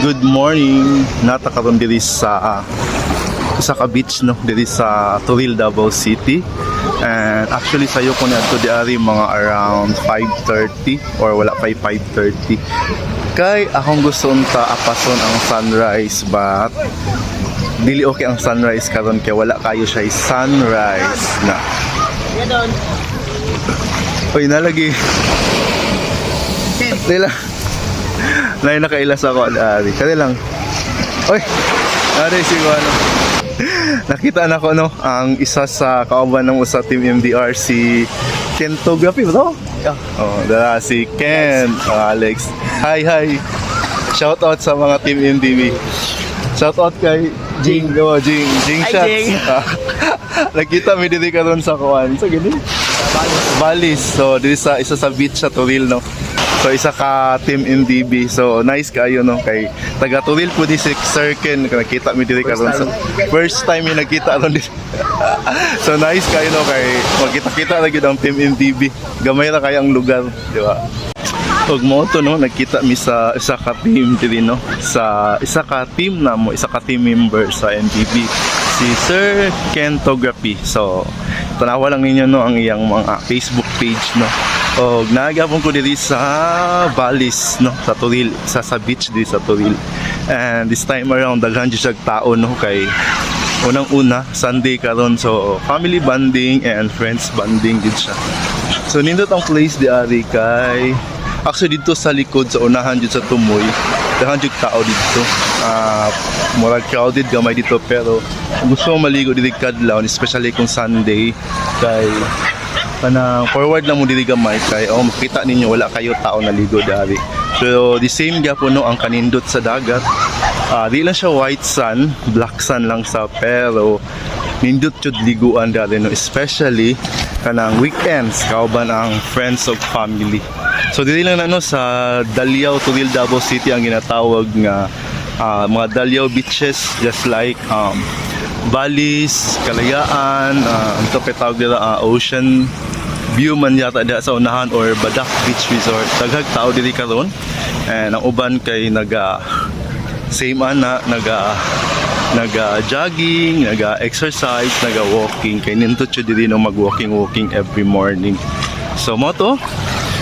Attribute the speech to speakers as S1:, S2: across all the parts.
S1: Good morning. Nata karon diri sa sa ka beach no diri sa Turil Davao City. And actually sayo ko niadto di ari mga around 5:30 or wala pa 5:30. Kay akong gusto unta apason ang sunrise but dili okay ang sunrise karon kay wala kayo siya sunrise na. Uy, nalagi. Dili lang. Nay nakailas ako ari. Kaya lang. Oy. Ari si ano. Nakita na ko no ang isa sa kauban ng usa team MDR si Kentography bro. Yeah. Oh, dala si Ken, oh, Alex. Hi, hi. Shout out sa mga team MDB. Shout out kay Jing, oh, Jing, Jing
S2: Hi,
S1: shots.
S2: Jing.
S1: Ah, Nakita mi diri karon sa kuan. So gani. Balis. So diri sa isa sa beach sa Turil no. So isa ka team MDB. So nice kayo no kay taga Turil po di si Sir Ken nakita mi diri karon sa first time mi nakita ron dito. so nice kayo no kay magkita-kita lagi ang team MDB. Gamay ra kay ang lugar, di ba? Ug mo to no nakita mi sa isa ka team diri no sa isa ka team na mo isa ka team member sa MDB si Sir Kentography. So tanawa lang ninyo no ang iyang mga Facebook page no. Og nagapon ko diri sa Balis no sa Turil sa sa beach diri sa Turil. And this time around daghan jud tao no kay unang-una Sunday karon so family bonding and friends bonding gid siya. So nindot ang place di ari kay actually dito sa likod sa unahan jud sa Tumoy daghan jud tao dito. Ah murag crowded gamay dito pero gusto mo maligo dito kadlaw especially kung Sunday kay kanang forward lang mo dili gamay kay oh makita ninyo wala kayo tao naligo dari. So the same gyapon no ang kanindot sa dagat. Ah di lang siya white sun, black sun lang sa pero nindot jud liguan dari no especially kanang weekends kauban ang friends of family. So dili lang na no sa Daliao Turil Davao City ang ginatawag nga ah, mga Daliao beaches just like um Balis, Kalayaan, uh, ang to tawag nila ah, Ocean View man yata diha sa unahan or Badak Beach Resort. Daghag tao diri karon. And ang uban kay naga same ana naga naga jogging, naga exercise, naga walking kay ninto diri no mag walking walking every morning. So mo to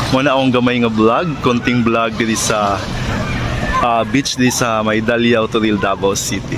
S1: mo na akong gamay nga vlog, konting vlog diri sa ah, beach diri sa Maydaliao, Turil, Davao City.